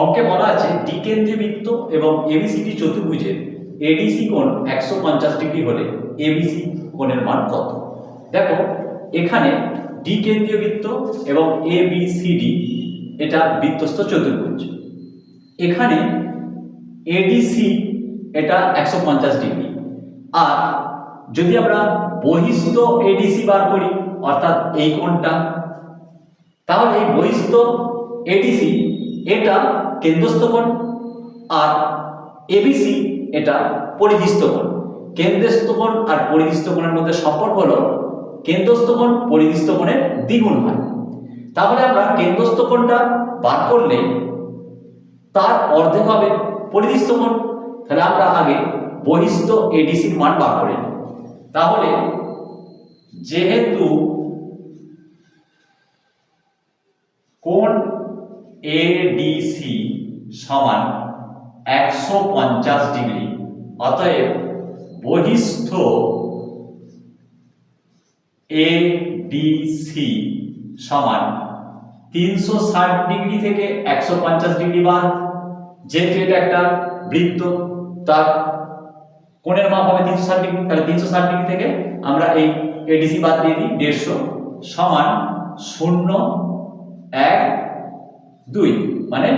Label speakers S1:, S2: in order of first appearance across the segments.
S1: অঙ্কে বলা আছে ডিকেন্দ্রীয় বৃত্ত এবং এবিসিডি চতুর্ভুজের এডিসি কোণ একশো পঞ্চাশ ডিগ্রি হলে এবিসি কোণের মান কত? দেখো, এখানে ডিকেন্দ্রীয় বৃত্ত এবং এবিসিডি এটা বৃত্তস্থ চতুর্ভুজ। এখানে এডিসি এটা একশো পঞ্চাশ ডিগ্রি। আর যদি আমরা বহিস্থ এডিসি বার করি, অর্থাৎ এই কোণটা, তাহলে এই বহিস্থ এডিসি এটা কেন্দ্রস্থ কোণ আর এবিসি এটা পরিধিস্থ কোণ কেন্দ্রস্থ কোণ আর পরিধিস্থ কোণের মধ্যে সম্পর্ক হলো কেন্দ্রস্থ কোণ পরিধিস্থ কোণের দ্বিগুণ হয়। তাহলে আমরা কেন্দ্রস্থ কোণটা বার করলে তার অর্ধেক হবে পরিধিস্থ কোণ তাহলে আমরা আগে বহিস্থ এডিসির মান বার করে। তাহলে যেহেতু কোণ এডিসি সমান একশো পঞ্চাশ ডিগ্রি। অতএব বহিস্থ এডিসি সমান তিনশো ষাট ডিগ্রি থেকে একশো পঞ্চাশ ডিগ্রি বাদ। যেহেতু এটা একটা বৃত্ত, তার কোণের মাপ হবে তিনশো ষাট ডিগ্রি, তাহলে তিনশো ষাট ডিগ্রি থেকে আমরা এই এডিসি বাদ দিয়ে দিই। দেড়শো সমান শূন্য এক দুই মানে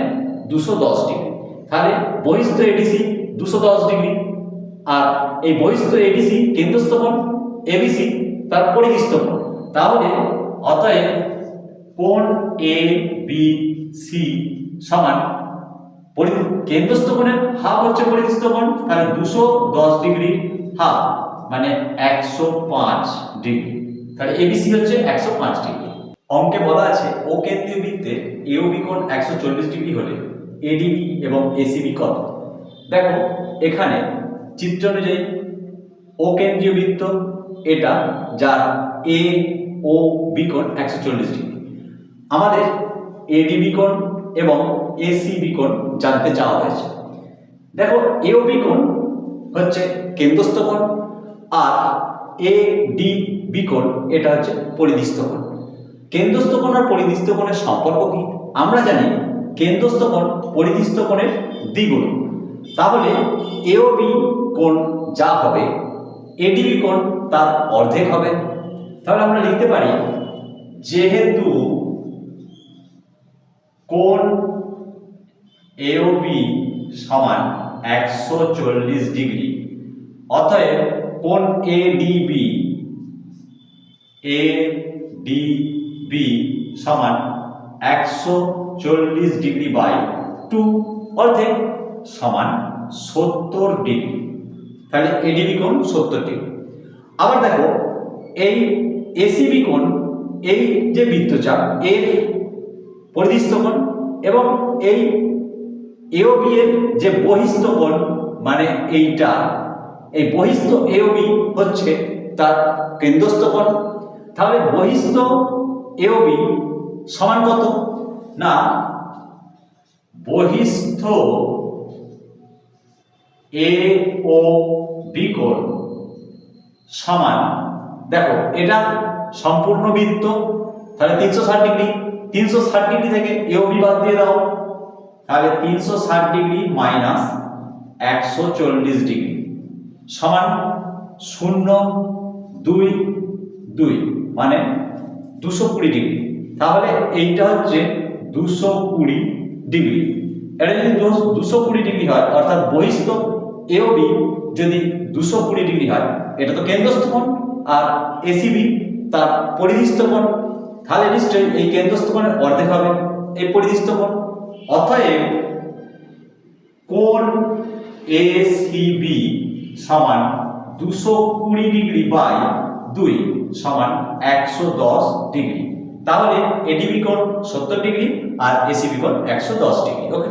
S1: দুশো দশ ডিগ্রি। তাহলে বহিস্থ এডিসি দুশো দশ ডিগ্রি। আর এই বহিস্থ এডিসি কেন্দ্রস্থ কোণ এবিসি তার কোণ তাহলে অতএব কোণ এ বি সি সমান পরি- কেন্দ্রস্থ কোণের হাফ হচ্ছে কোণ তাহলে দুশো দশ ডিগ্রি হাফ মানে একশো পাঁচ ডিগ্রি। তাহলে এবিসি হচ্ছে একশো পাঁচ ডিগ্রি। অঙ্কে বলা আছে ও কেন্দ্রীয় বৃত্তের এওবি কোণ একশো চল্লিশ ডিগ্রি হলে এডিবি এবং এসিবি কত? দেখো, এখানে চিত্র অনুযায়ী ও কেন্দ্রীয় বৃত্ত, এটা যার এ ও বি কোণ একশো চল্লিশ ডিগ্রি। আমাদের এডিবি কোণ এবং এসি কোণ জানতে চাওয়া হয়েছে। দেখো এও কোণ হচ্ছে কেন্দ্রস্থ কোণ আর এ ডি বি কোণ এটা হচ্ছে পরিধিস্থ কোণ কেন্দ্রস্থ কোণ আর পরিধিস্থ কোণের সম্পর্ক কি? আমরা জানি কেন্দ্রস্থ কোণ, পরিধিস্থ কোণের দ্বিগুণ। তাহলে এওবি কোণ যা হবে এডিবি কোণ তার অর্ধেক হবে। তাহলে আমরা লিখতে পারি যেহেতু কোণ এওবি সমান একশো চল্লিশ ডিগ্রি, অতএব কোণ এডিবি এ ডি বি সমান একশো চল্লিশ ডিগ্রি বাই টু অর্ধেক সমান সত্তর ডিগ্রি। তাহলে এডিবি কোণ সত্তর ডিগ্রি। আবার দেখো, এই এসিবি কোণ, এই যে বৃত্তচাপ, এর পরিধিস্থ কোণ এবং এই এওবি এর যে বহিস্থ কোণ মানে এইটা, এই বহিস্থ এওবি হচ্ছে তার কেন্দ্রস্থ কোণ। তাহলে বহিস্থ এওবি সমান কত? না, বহিস্থ এ ও বি কোণ সমান। দেখো, এটা সম্পূর্ণ বৃত্ত, তাহলে তিনশো ষাট ডিগ্রি, তিনশো ষাট ডিগ্রি থেকে এওবি বাদ দিয়ে দাও। তাহলে তিনশো ষাট ডিগ্রি মাইনাস একশো চল্লিশ ডিগ্রি সমান শূন্য দুই দুই মানে দুশো কুড়ি ডিগ্রি। তাহলে এইটা হচ্ছে দুশো কুড়ি ডিগ্রি। এটা যদি দুশো কুড়ি ডিগ্রি হয়, অর্থাৎ বহিস্থ এওবি যদি দুশো কুড়ি ডিগ্রি হয়, এটা তো কেন্দ্রস্থ কোণ। আর এসিবি তার পরিধিস্থ তাহলে নিশ্চয়ই এই কেন্দ্রস্থ কোণের অর্ধেক হবে এই পরিধিস্থ অতএব কোণ এসিবি সমান দুশো কুড়ি ডিগ্রি বাই দুই সমান একশো দশ ডিগ্রি। তাহলে এডিবি কোণ সত্তর ডিগ্রি আর এসিবি কোণ একশো দশ ডিগ্রি। ওকে